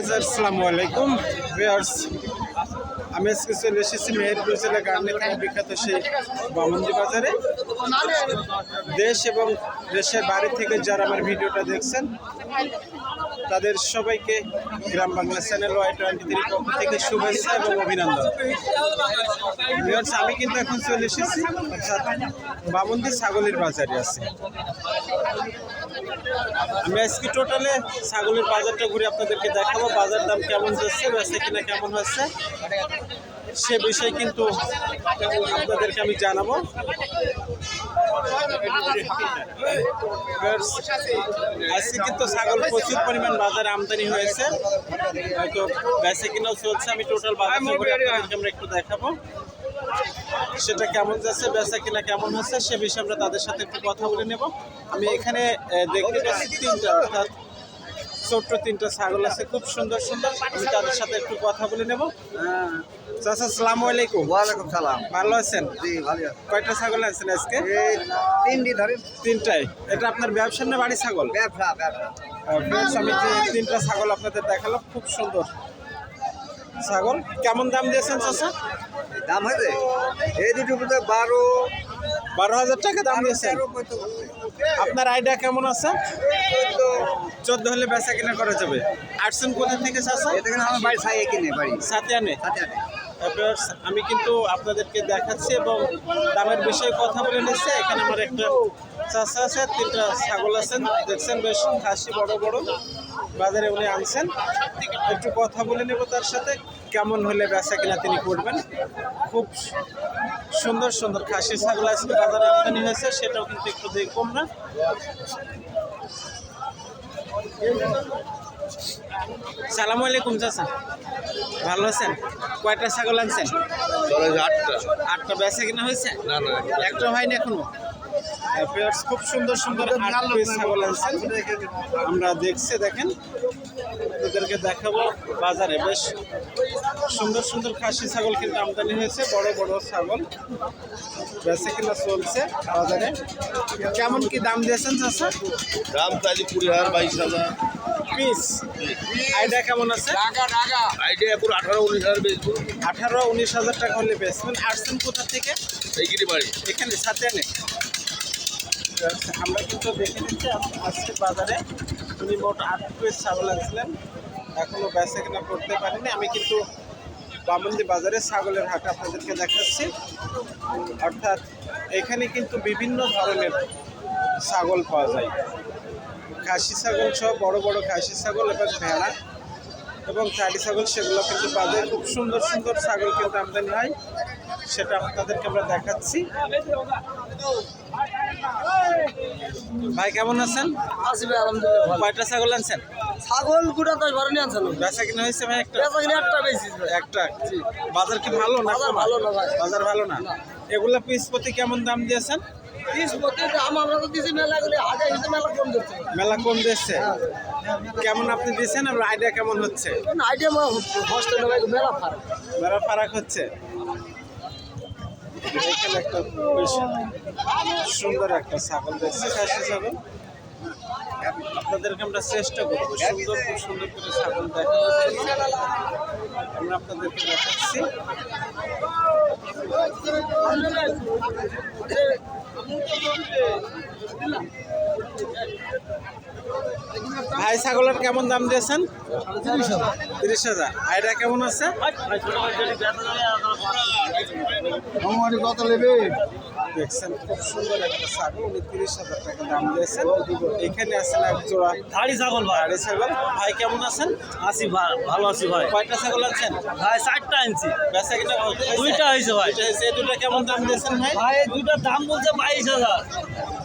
আসসালামু আলাইকুম। আমি আজকে চলে এসেছি মেহেরপুর জেলা গার্মেন্ট থেকে বিখ্যাত সেই বামন্দি বাজারে। দেশ এবং দেশের বাইরে থেকে যারা আমার ভিডিওটা দেখছেন তাদের সবাইকে Gram Bangla channel Y twenty three পক্ষ থেকে শুভেচ্ছা এবং অভিনন্দন। আমি কিন্তু এখন চলে এসেছি বামন্দি ছাগলের বাজারে আছে। আমি আজকে টোটালে ছাগলের বাজারটা ঘুরে আপনাদেরকে দেখাবো, বাজার দাম কেমন যাচ্ছে বেচা কিনা কেমন হচ্ছে, সে বিষয়ে কিন্তু আপনাদেরকে আমি জানাব। আজকে কিন্তু ছাগল প্রচুর পরিমাণ বাজারে আমদানি হয়েছে। হয়তো বেচা কিনাও চলছে, আমি টোটাল বাজার আমরা একটু দেখাবো। সেটা কেমন যাচ্ছে, বেচা কিনা কেমন হচ্ছে, সে বিষয়ে আমরা তাদের সাথে একটু কথা বলে নেব। আমি এখানে দেখতে পাচ্ছি তিনটা, অর্থাৎ ছোট্ট তিনটা ছাগল আছে খুব সুন্দর সুন্দর। আমি তাদের সাথে একটু কথা বলে নেব। চাচা আসসালামু আলাইকুম। ওয়ালাইকুম সালাম। ভালো আছেন? জি ভালো কয়টা ছাগল আছেন আজকে? এই তিন দিন ধরে তিনটাই। এটা আপনার ব্যবসার না বাড়ি ছাগল? ব্যবসা ব্যবসা। আমি তিনটা ছাগল আপনাদের দেখালাম খুব সুন্দর ছাগল। কেমন দাম দিয়েছেন চাচা? দাম হয়েছে? এই দুটো বারো বারো হাজার টাকা দাম দিয়েছেন। আপনার আইডিয়া কেমন আছে? চোদ্দ হলে বেচা কিনা করা যাবে। আসছেন কোথা থেকে আমার বাড়ি কিনে বাড়ি। সাথে আনে আমি কিন্তু আপনাদেরকে দেখাচ্ছি এবং দামের বিষয়ে কথা বলে নিচ্ছি। এখানে আমার একটা চাষা আছে তিনটা ছাগল আছেন। দেখছেন বেশ খাসি বড় বড়। বাজারে উনি আনছেন। একটু কথা বলে নেব তার সাথে। কেমন হলে বেচা কিনা তিনি করবেন? খুব সুন্দর সুন্দর খাসি ছাগল আজকে বাজারে আমদানি হয়েছে সেটাও কিন্তু একটু দেখব না সালাম আলাইকুম চাচা। ভালো আছেন? কয়টা ছাগল আনছেন? আটটা। আটটা বেচা কিনা হয়েছে? না না একটা হয়নি এখনও? পেয়ার্স খুব সুন্দর সুন্দর আট পিস ছাগল আনছেন। আমরা দেখছি দেখেন। ওদেরকে দেখাবো বাজারে। বেশ সুন্দর সুন্দর খাসি ছাগল কিন্তু আমদানি হয়েছে বড় বড় ছাগল। বেচা কিনা চলছে বাজারে। কেমন কি দাম দিয়েছেন চাষা দাম চাইছি কুড়ি হাজার বাইশ হাজার। পিস? আইডিয়া কেমন আছে? আইডিয়া পুরো আঠারো উনিশ হাজার বেচবো। আঠারো উনিশ হাজার টাকা হলে বেচবেন। আসছেন কোথা থেকে? এইগিরি বাড়ি। এখানে সাথে আনে আমরা কিন্তু দেখে নিচ্ছি আজ- আজকে বাজারে উনি মোট আট পিস ছাগল আনছিলেন। এখনও বেচা কেনা করতে পারিনি। আমি কিন্তু বামন্দি বাজারে ছাগলের হাট আপনাদেরকে দেখাচ্ছি। অর্থাৎ এখানে কিন্তু বিভিন্ন ধরনের ছাগল পাওয়া যায়। খাসি ছাগল সহ বড় বড় খাসি ছাগল এবং ভেড়া এবং চাটি ছাগল, সেগুলো কিন্তু বাজারে খুব সুন্দর সুন্দর ছাগল কিন্তু আমদানি হয়। সেটা আপনাদেরকে আমরা দেখাচ্ছি। ভাই কেমন আছেন? আসবে আলহামদুলিল্লাহ ভালো। কয়টা ছাগল আনছেন? ছাগল গুড়া দশ বারো নিয়ে আনছেন। বেচা কিনে হয়েছে ভাই একটা? বেচা কিনে একটা বেশি একটা বাজার কি ভালো না বাজার ভালো না ভাই। বাজার ভালো না? এগুলা পিস প্রতি কেমন দাম দিয়েছেন? মেলা কম দিচ্ছে। মেলা কম দিচ্ছে কেমন আপনি আপনার আইডিয়া কেমন হচ্ছে? ভাই মেলা ফারাক হচ্ছে। এখানে একটা বেশ সুন্দর একটা ছাগল দেখছি খাসি ছাগল। আপনাদেরকে আমরা চেষ্টা করব সুন্দর খুব সুন্দর করে ছাগল দেখানোর আমরা আপনাদেরকে দেখাচ্ছি। ভাই ছাগলের কেমন দাম দিয়েছেন? তিরিশ হাজার। আইডিয়া কেমন আছে? আমার কত নেবে? দেখছেন খুব সুন্দর একটা ছাগল উনি তিরিশ হাজার টাকা দাম দিয়েছেন। এখানে আছেন এক জোড়া ধাড়ি ছাগল ভাই। ধাড়ি ছাগল। ভাই কেমন আছেন? আছি ভাই ভালো আছি ভাই। কয়টা ছাগল আছেন? ভাই চারটা আনছি। বেচা কিনা দুইটা হয়েছে ভাই। দুইটা হয়েছে। এই কেমন দাম দিয়েছেন ভাই? ভাই দুটার দাম বলছে বাইশ হাজার।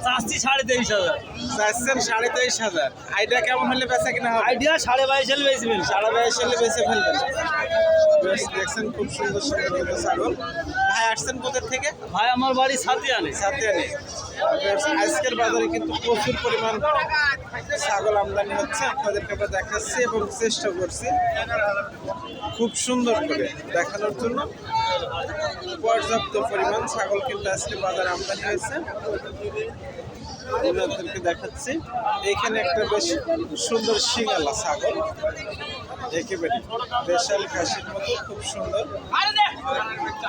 চাচ্ছি সাড়ে তেইশ হাজার। চাচ্ছেন সাড়ে তেইশ হাজার। আইডিয়া কেমন হলে বেচা কিনা হবে? আইডিয়া সাড়ে বাইশ হলে সাড়ে বাইশ হলে বেচে ফেলবেন। বেশ দেখছেন খুব সুন্দর সুন্দর দুটো ছাগল। ভাই আসছেন কোথা থেকে? ভাই আমার বাড়ি আজকের বাজারে কিন্তু প্রচুর পরিমাণ ছাগল আমদানি হচ্ছে। আপনাদেরকে আমরা দেখাচ্ছি এবং চেষ্টা করছি খুব সুন্দর করে দেখানোর জন্য। পর্যাপ্ত পরিমাণ ছাগল কিন্তু আজকে বাজারে আমদানি হয়েছে। আপনাদেরকে দেখাচ্ছি। এখানে একটা বেশ সুন্দর শিঙালা ছাগল। একেবারে দেশাল খাসির মতো খুব সুন্দর।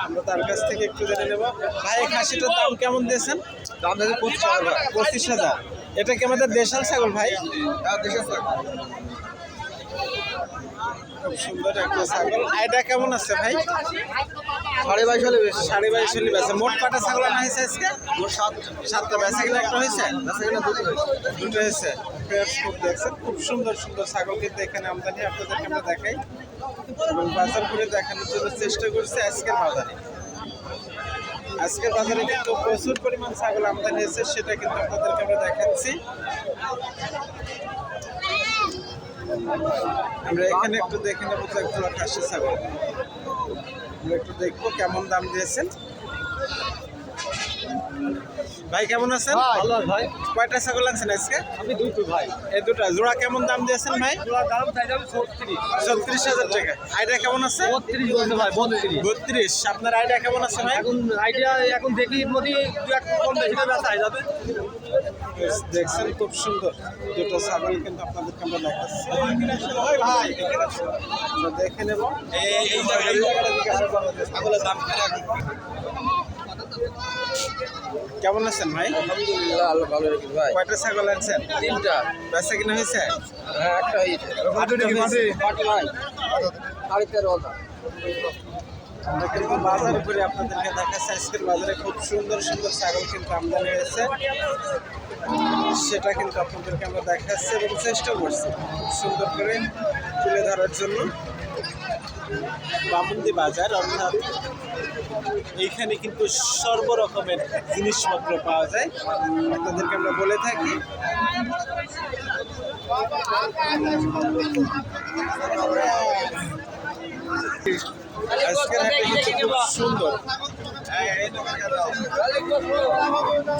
আমরা তার কাছ থেকে একটু জেনে নেব। ভাই খাসিটার দাম কেমন দিয়েছেন? দাম দিয়েছে পঁচিশ হাজার। পঁচিশ হাজার। এটা কি আমাদের দেশাল ছাগল ভাই? খুব সুন্দর একটা ছাগল। এটা কেমন আছে ভাই? সাড়ে বাইশ হলে বেশি। সাড়ে বাইশ চল্লিশ আছে মোট কটা ছাগল আনা হয়েছে আজকে? সাত সাতটা বেচা কিনা একটা হয়েছে? দুটো হয়েছে। পেয়ার্স খুব দেখছেন। খুব সুন্দর সুন্দর ছাগল কিন্তু এখানে আমদানি। আপনাদেরকে আমরা দেখাই। এবং বাজার করে দেখানোর জন্য চেষ্টা করছি আজকের বাজারে। আজকের বাজারে কিন্তু প্রচুর পরিমাণ ছাগল আমদানি হয়েছে সেটা কিন্তু আপনাদেরকে আমরা দেখাচ্ছি। আমরা এখানে একটু দেখে নেব যে একটু ছাগল। আমরা একটু দেখব কেমন দাম দিয়েছেন। ভাই কেমন আছেন? ভালো ভাই। কয়টা ছাগল আনছেন আজকে? আমি দুটো ভাই। এই দুটা। জোড়া কেমন দাম দিয়েছেন ভাই? তোলা দাম চাই ছত্রিশ। ছত্রিশ হাজার টাকা। আইডিয়া কেমন আছে? বত্রিশ বলছে ভাই বত্রিশ। বত্রিশ। আপনার আইডিয়া কেমন আছে ভাই? এখন আইডিয়া এখন দেখি মোদি দু এক কম বেশি বেচা হয়ে যাবে। দেখছেন খুব সুন্দর। দুটো ছাগল কিন্তু আপনাদেরকে আমরা দেখাচ্ছি। আমরা দেখে নেব। কেমন আছেন ভাই? আল্লাহ ভালো রেখে ভাই। কয়টা ছাগল আনছেন? তিনটা। বেচা কিনা হয়েছে? হ্যাঁ একটা হয়েছে। আটটা হয়েছে। পাটি ভাই সাড়ে তেরো আমরা কিন্তু বাজার ঘুরে আপনাদেরকে দেখাচ্ছি। আজকের বাজারে খুব সুন্দর সুন্দর ছাগল কিন্তু আমদানি হয়েছে। সেটা কিন্তু আপনাদেরকে আমরা দেখাচ্ছি এবং চেষ্টা করছি সুন্দর করে তুলে ধরার জন্য। বামুন্দি বাজার, অর্থাৎ এইখানে কিন্তু সর্বরকমের জিনিসপত্র পাওয়া যায়। আপনাদেরকে আমরা বলে থাকি। আজকের হাটে কিন্তু খুব সুন্দর।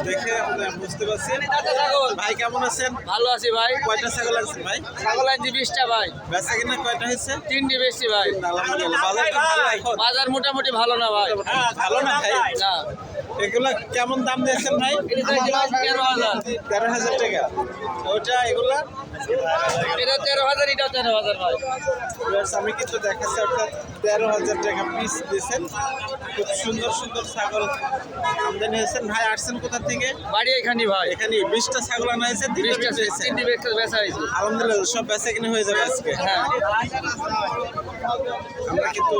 দেখে বুঝতে পারছি ভাই কেমন আছেন? ভালো আছি ভাই। কয়টা ছাগল আছে ভাই? ছাগল আনছি বিশটা ভাই। বেচা কিনা কয়টা হয়েছে? তিনটি বেশি ভাই। বাজার মোটামুটি ভালো না ভাই। ভালো না ভাই? না। এগুলা কেমন দাম দিয়েছেন ভাই? তেরো হাজার টাকা। ওটা এগুলা? এটা তেরো হাজার এটা তেরো হাজার ভাই আমি কিন্তু দেখাচ্ছি অর্থাৎ তেরো হাজার টাকা পিস দিয়েছেন। খুব সুন্দর সুন্দর ছাগল আমদানি হয়েছেন ভাই আসছেন কোথা থেকে? বাড়ি এখানে ভাই এখানে বিশটা ছাগল আনা হয়েছে তিনটা বেচা হয়েছে। আলহামদুলিল্লাহ সব বেচা কিনে হয়ে যাবে আজকে। হ্যাঁ। আমরা কিন্তু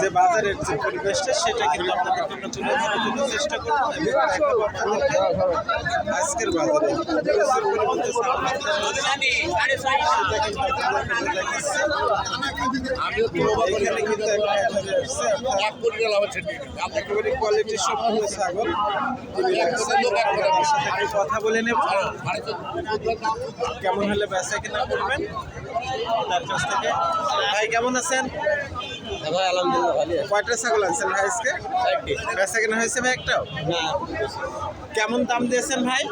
যে বাজারের যে পরিবেশটা সেটা কিন্তু আপনাদেরকে আমরা তুলে ধরার জন্য চেষ্টা করব। আজকের বাজারে সেটা কিন্তু এখানে একেবারে সম্পূর্ণ ছাগল। সাথে কথা বলে নেব। কেমন হলে বেচা কিনা করবেন তার কাছ থেকে। ভাই কেমন আছেন? ভাই আলহামদুলিল্লাহ ভালো কয়টা ছাগল আনছেন ভাই আজকে? বেচা কিনা হয়েছে ভাই একটাও? কেমন দাম দিয়েছেন ভাই?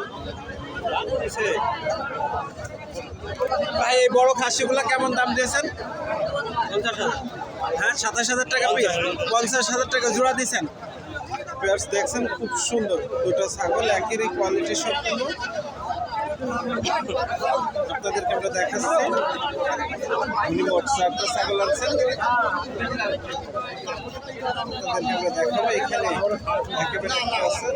ভাই এই বড় খাসিগুলো কেমন দাম দিয়েছেন? হ্যাঁ সাতাশ হাজার টাকা পিস পঞ্চাশ হাজার টাকা জোড়া দিয়েছেন। দেখছেন খুব সুন্দর। দুটো ছাগল একই কোয়ালিটি সম্পূর্ণ আপনাদেরকে আমরা দেখাচ্ছি। একেবারে একটা আছে।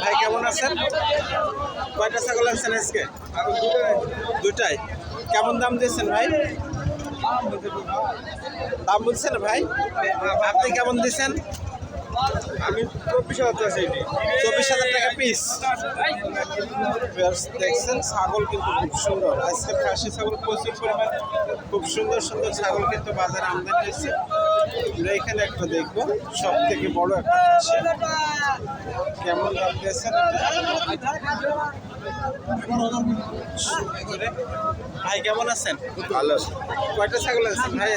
ভাই, কেমন আছেন? কয়টা ছাগল আনছেন আজকে? দুটাই। কেমন দাম দিয়েছেন ভাই? দাম বলছেন ভাই? আপনি কেমন দিচ্ছেন? আমি চব্বিশ হাজার চব্বিশ হাজার টাকা পিস দেখছেন ছাগল কিন্তু খুব সুন্দর। আজকে খাসি ছাগল প্রচুর পরিমাণ খুব সুন্দর সুন্দর ছাগল কিন্তু বাজারে আমদানি হয়েছে। আমরা এখানে একটা দেখব সব থেকে বড় একটা খাসি। কেমন দাম দিয়েছেন? ভাই কেমন আছেন? ভালো কয়টা ছাগল আছেন ভাই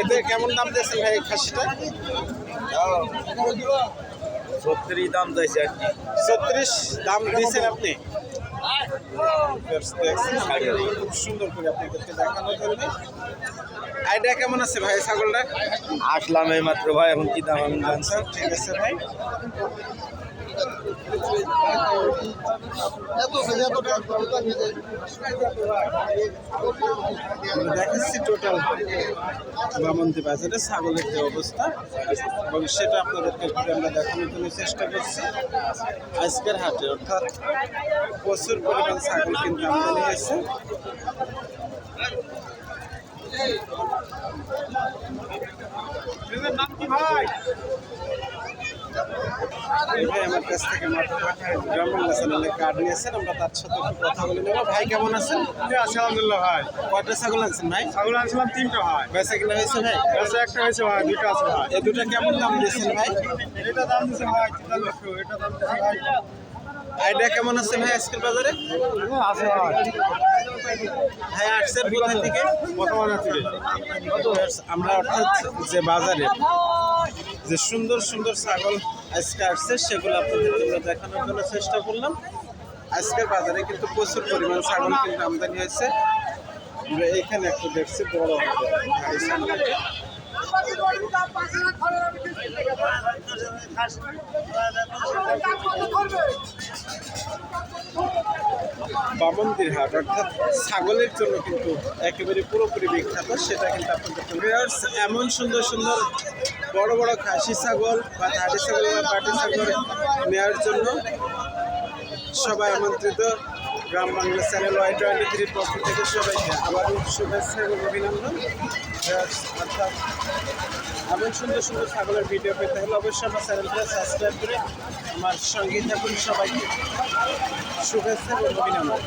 এদের কেমন দাম দিয়েছেন ভাই খাসিটা? সত্তরই দাম চাইছে আর কি। ছত্রিশ দাম দিয়েছেন আপনি? খুব সুন্দর করে আপনাদেরকে দেখানোর জন্য। আইডিয়া কেমন আছে ভাই ছাগলটা আসলাম এই মাত্র ভাই এখন কি দাম আমি জানছি। আচ্ছা ঠিক আছে ভাই। দেখাচ্ছি টোটাল বামন্তি বাজারে ছাগলের যে অবস্থা। এবং সেটা আপনাদেরকে আমরা দেখানোর জন্য চেষ্টা করছি। আজকের হাটে অর্থাৎ প্রচুর পরিমাণ ছাগল কিন্তু আমদানি হয়েছে। এই ভাই। আমার কাছ থেকে মাত্র চ্যানেলে কার্ড নিয়েছেন আমরা তার সাথে একটু কথা বলে নেব। ভাই কেমন আছেন? আছে আলহামদুলিল্লাহ ভাই। কয়টা ছাগল আনছেন ভাই? ছাগল আনছিলাম তিনটা ভাই। বেচা কিনা হয়েছে ভাই? বেচা একটা হয়েছে ভাই দুইটা আছে ভাই। এই দুটা কেমন দাম দিয়েছেন ভাই? এটা দাম দিচ্ছে ভাই এটা দাম দিচ্ছে ভাই। আইডিয়া কেমন আছে ভাই আজকের বাজারে? আছে ভাই। ভাই আসছেন কোথা থেকে? আমরা অর্থাৎ যে বাজারে যে সুন্দর সুন্দর ছাগল আজকে আসছে, সেগুলো আপনাদের জন্য দেখানোর জন্য চেষ্টা করলাম। আজকের বাজারে কিন্তু প্রচুর পরিমাণ ছাগল কিন্তু আমদানি হয়েছে। আমরা এখানে একটু দেখছি, বড় বামন্দির হাট, অর্থাৎ ছাগলের জন্য কিন্তু একেবারে পুরোপুরি বিখ্যাত, সেটা কিন্তু আপনাদের এমন সুন্দর সুন্দর বড় বড় খাসি ছাগল বা ধাড়ি ছাগল বা পাটি ছাগল নেওয়ার জন্য সবাই আমন্ত্রিত। Gram Bangla channel Y twenty থ্রির পক্ষ থেকে সবাইকে আবার শুভেচ্ছা এবং অভিনন্দন। অর্থাৎ এমন সুন্দর সুন্দর ছাগলের ভিডিও পেতে হলে অবশ্যই আমার চ্যানেলটা সাবস্ক্রাইব করে আমার সঙ্গেই থাকুন সবাইকে। শুভেচ্ছা এবং অভিনন্দন।